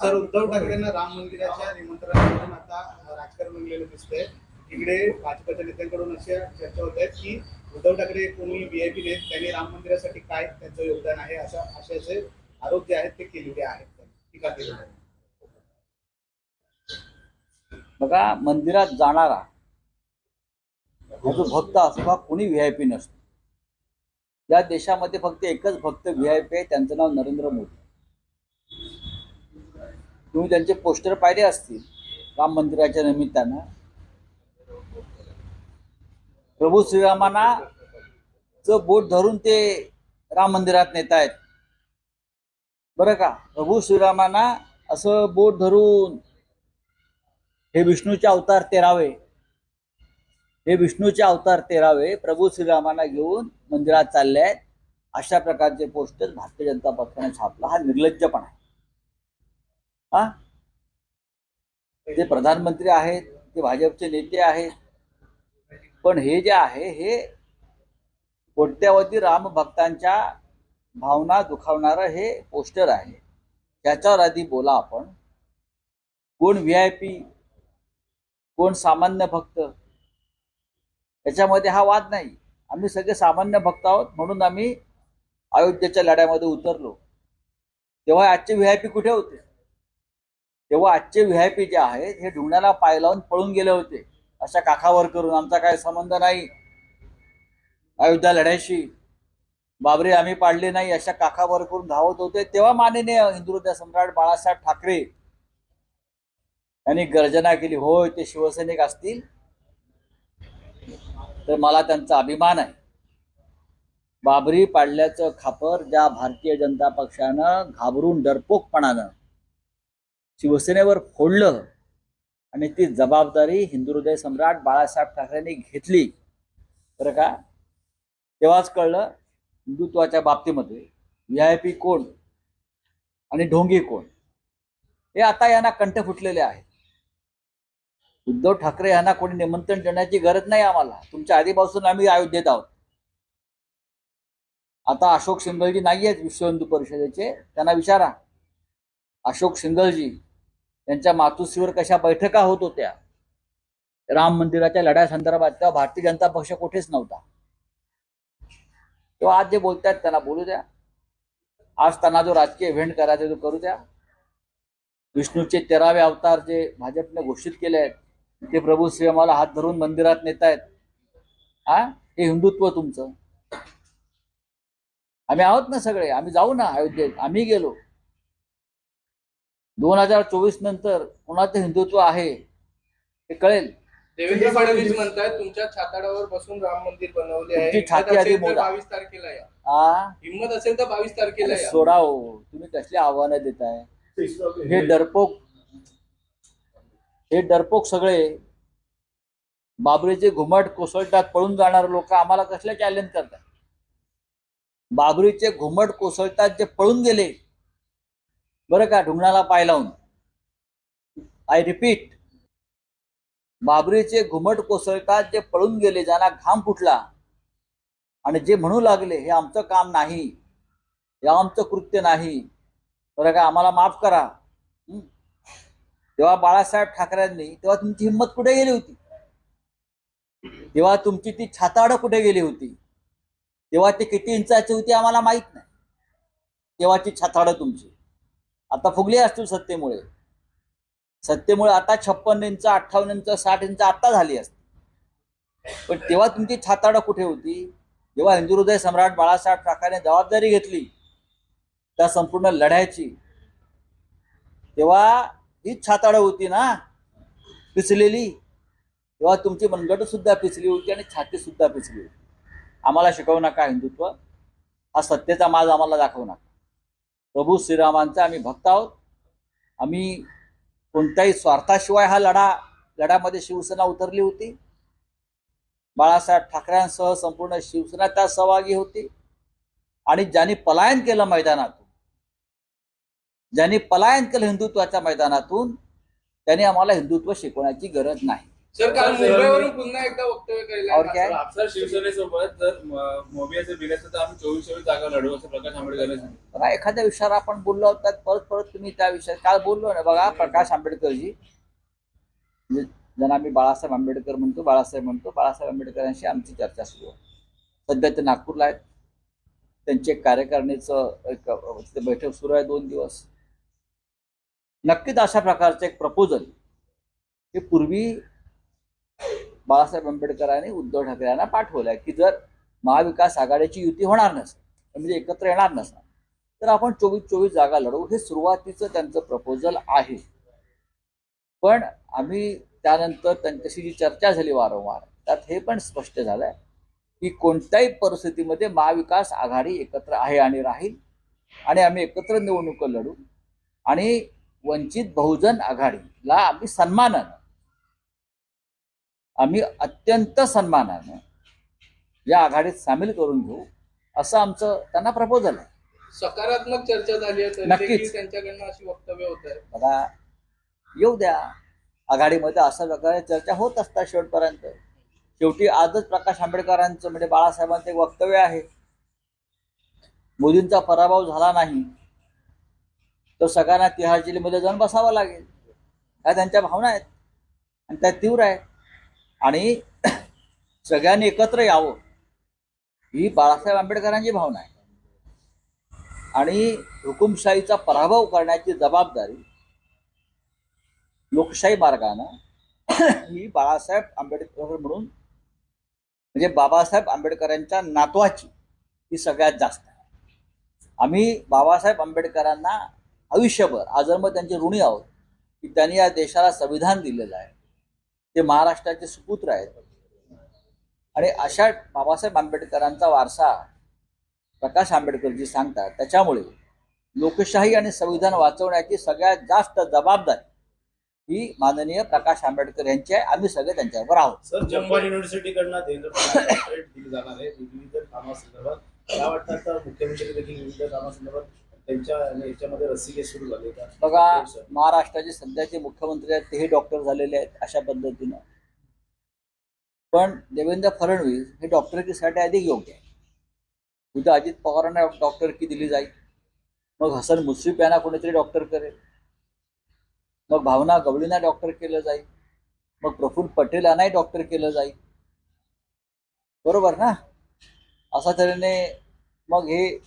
Sir Uddhav ठाकरेंना Ram मंदिराच्या निमंत्रणावरून आता राजकारण बनलेलं दिसतंय. इकडे भाजपच्या नेत्यांकडून अशा चर्चा होत आहेत की उद्धव ठाकरे कोणी व्हीआयपी नाहीत त्यांनी राम मंदिरासाठी काय त्यांचं योगदान आहे अशा अशाचे आरोप जे आहेत ते केलेले आहेत. टीका केलेली आहे. बघा मंदिरात जाणारा हा जो भक्त असतो हा कोणी व्ही आय पी नसतो. या देशामध्ये फक्त एकच भक्त व्ही आय पी आहे त्यांचं नाव नरेंद्र मोदी. तुम्ही त्यांचे पोस्टर पाहिले असतील राम मंदिराच्या निमित्तानं? प्रभू श्रीरामांना च बोट धरून ते राम मंदिरात नेत आहेत. बरं का? प्रभू श्रीरामांना असं बोट धरून हे विष्णूचे अवतार तेरावे. हे विष्णूचे अवतार तेरावे प्रभू श्रीरामांना घेऊन मंदिरात चालले आहेत. अशा प्रकारचे पोस्टर भारतीय जनता पक्षाने छापला. हा निर्लज्जपणा आहे. हा? ते प्रधानमंत्री आहेत ते भाजपचे नेते आहेत पण हे जे आहे हे कोट्यावधी रामभक्तांच्या भावना दुखावणारं हे पोस्टर आहे. त्याच्यावर आधी बोला आपण. कोण व्ही आय पी कोण सामान्य भक्त? याच्यामध्ये हा वाद नाही. आम्ही सगळे सामान्य भक्त आहोत म्हणून आम्ही अयोध्येच्या लढ्यामध्ये उतरलो. तेव्हा आजचे व्ही आय पी कुठे होते? तेव्हा आजचे व्ही आय पी जे आहेत हे ढुंगणाला पाय लावून पळून गेले होते. अशा काखावर करून आमचा काय संबंध नाही. अयोध्या लढ्याशी बाबरे आम्ही पाडले नाही अशा काखावर करून धावत होते. तेव्हा माननीय हिंदुहृदय सम्राट बाळासाहेब ठाकरे यांनी गर्जना केली होय ते शिवसैनिक असतील तर मला त्यांचा अभिमान आहे. बाबरी पाडल्याचं खापर ज्या भारतीय जनता पक्षानं घाबरून डरपोकपणानं शिवसेनेवर फोडलं आणि ती जबाबदारी हिंदुहृदय सम्राट बाळासाहेब ठाकरेंनी घेतली. बरं का? तेव्हाच कळलं हिंदुत्वाच्या बाबतीमध्ये व्ही आय पी कोण आणि ढोंगी कोण? हे आता यांना कंठ फुटलेले आहेत. उद्धव ठाकरे यांना कोणी निमंत्रण देण्याची गरज नाही आम्हाला. तुमच्या आधीपासून आम्ही अयोध्येत आहोत. आता अशोक सिंगलजी नाही आहेत विश्व हिंदू परिषदेचे त्यांना विचारा. अशोक सिंगलजी यांच्या मातुसीवर कशा बैठका होत होत्या? राम मंदिराच्या लढ्यासंदर्भात तेव्हा भारतीय जनता पक्ष कुठेच नव्हता. तेव्हा आज जे बोलतायत त्यांना बोलू द्या. आज त्यांना जो राजकीय इव्हेंट करायचा तो करू द्या. विष्णूचे तेरावे अवतार जे भाजपने घोषित केले आहेत ते प्रभू श्रीरामाला हात धरून मंदिरात नेत आहेत हा? हे हिंदुत्व तुमचं. आम्ही आहोत ना सगळे. आम्ही जाऊ ना अयोध्येत. आम्ही गेलो. दोन हजार चोवीस नंतर कोणाचं हिंदुत्व आहे हे कळेल. देवेंद्र फडणवीस म्हणतात तुमच्या छाताडावर बसून राम मंदिर बनवले आहे. तुमची छाती हिंमत आधी असेल तर मोजा. बावीस तारखेला या. आ? हिंमत असेल तर बावीस तारखेला या. सोडा हो तुम्ही कसली आव्हानं देताय? हे डरपोक हे डरपोक सगळे बाबरीचे घुमट कोसळतात पळून जाणारे लोक आम्हाला कसले चॅलेंज करतात? बाबरीचे घुमट कोसळतात जे पळून गेले बरं का ढुंगणाला पाय लावून. आय रिपीट बाबरीचे घुमट कोसळतात जे पळून गेले ज्यांना घाम फुटला. आणि जे म्हणू लागले हे आमचं काम नाही. हे आमचं कृत्य नाही. बरं का आम्हाला माफ करा. तेव्हा बाळासाहेब ठाकरेंनी तेव्हा तुमची हिंमत कुठे गेली होती? तेव्हा तुमची ती छाताड कुठे गेली होती? तेव्हा ती किती इंचाची होती आम्हाला माहीत नाही. तेव्हाची छाताड तुमची. आता फुगली असतील सत्तेमुळे. सत्तेमुळे आता छप्पन इंच अठ्ठावन्न इंच साठ इंच आता झाली असते. पण तेव्हा तुमची छाताड कुठे होती? जेव्हा हिंदू हृदय सम्राट बाळासाहेब ठाकरेने जबाबदारी घेतली त्या संपूर्ण लढ्याची तेव्हा हीच छाताड होती ना? पिचलेली तेव्हा तुमची मनगट सुद्धा पिचली होती आणि छाती सुद्धा पिचली होती. आम्हाला शिकवू नका हिंदुत्व. हा सत्तेचा माज आम्हाला दाखवू नका. प्रभू श्रीरामांचा आम्ही भक्त आहोत. आम्ही कोणत्याही स्वार्थाशिवाय हा लढा लढ्यामध्ये शिवसेना उतरली होती. बाळासाहेब ठाकरेंसह संपूर्ण शिवसेना त्यात सहभागी होती. आणि ज्यांनी पलायन केलं मैदानातून ज्यांनी पलायन केलं हिंदुत्वाच्या मैदानातून त्यांनी आम्हाला हिंदुत्व शिकवण्याची गरज नाही. सर काल मुंबईवरून पुन्हा एकदा वक्तव्य? तर आपल्या शिवसेनेसोबत जर मोबियाचे असतं तर आम्ही चोवीस चोवीस जागा लढू असं प्रकाश आंबेडकर बघा एखाद्या विषयावर आपण बोललो आहोत त्यात परत परत तुम्ही त्या विषयात काल बोललो ना बघा प्रकाश आंबेडकरजी. म्हणजे ज्यांना आम्ही बाळासाहेब आंबेडकर म्हणतो बाळासाहेब म्हणतो बाळासाहेब आंबेडकरांशी आमची चर्चा सुरू आहे. सध्या ते नागपूरला आहेत. त्यांचे एक कार्यकारिणीचं एक बैठक सुरू आहे दोन दिवस. नक्कीच अशा प्रकारचं एक प्रपोजल हे पूर्वी बाळासाहेब आंबेडकरांनी उद्धव ठाकरे यांना पाठवलं की जर महाविकास आघाडीची युती होणार नसेल म्हणजे एकत्र येणार नसणार तर आपण चोवीस चोवीस जागा लढवू. हे सुरुवातीचं त्यांचं प्रपोजल आहे. पण आम्ही त्यानंतर त्यांच्याशी जी चर्चा झाली वारंवार त्यात हे पण स्पष्ट झालंय की कोणत्याही परिस्थितीमध्ये महाविकास आघाडी एकत्र आहे आणि राहील आणि आम्ही एकत्र निवडणुका लढू. आणि वंचित बहुजन आघाडीला आम्ही सन्मानानं आम्ही अत्यंत सन्मानानं या आघाडीत सामील करून घेऊ असं आमचं त्यांना प्रपोजल आहे. सकारात्मक चर्चा झाली आहे तरी नक्कीच. देखील त्यांच्याकडनं अशी वक्तव्य होत आहे. बघा येऊ द्या. आघाडीमध्ये अशा प्रकारे चर्चा होत असतात शेवटपर्यंत. शेवटी आजच प्रकाश आंबेडकरांचं म्हणजे बाळासाहेबांचं एक वक्तव्य आहे. मोदींचा पराभव झाला नाही तर सगळ्यांना तिहार जेलमध्ये जाऊन बसावं लागेल. ह्या त्यांच्या भावना आहेत. आणि त्या तीव्र आहेत. आणि सगळ्यांनी एकत्र यावं ही बाळासाहेब आंबेडकरांची भावना आहे. आणि हुकुमशाहीचा पराभव करण्याची जबाबदारी लोकशाही मार्गानं ही बाळासाहेब आंबेडकर म्हणून म्हणजे बाबासाहेब आंबेडकरांच्या नातवाची ही सगळ्यात जास्त आहे. आम्ही बाबासाहेब आंबेडकरांना आयुष्यभर आजन्म त्यांचे ऋणी आहोत की त्यांनी या देशाला संविधान दिलेलं आहे. ते महाराष्ट्राचे सुपुत्र आहेत. आणि अशा बाबासाहेब आंबेडकरांचा वारसा प्रकाश आंबेडकरजी सांगतात. त्याच्यामुळे लोकशाही आणि संविधान वाचवण्याची सगळ्यात जास्त जबाबदारी ही माननीय प्रकाश आंबेडकर यांची आहे. आम्ही सगळे त्यांच्यावर आहोत. सर जम्बा युनिव्हर्सिटीकडनं देवेंद्र फडणवीस दिली जाणार आहे. विविध कामासंदर्भात काय वाटतं मुख्यमंत्री देखील विविध कामासंदर्भात त्यांच्या याच्यामध्ये रस्सीके सुरू झाले का? बघा सर. महाराष्ट्राचे सध्याचे मुख्यमंत्री आहेत तेही डॉक्टर झालेले आहेत अशा पद्धतीनं. पण देवेंद्र फडणवीस हे डॉक्टरकीसाठी अधिक योग्य आहे उद्या अजित पवारांना डॉक्टरकी दिली जाईल. मग हसन मुश्रीफ यांना कोणीतरी डॉक्टर करेल. मग भावना गवळींना डॉक्टर केलं जाईल. मग प्रफुल्ल पटेल यांनाही डॉक्टर केलं जाईल. बरोबर ना? अशा तऱ्हेने मग हे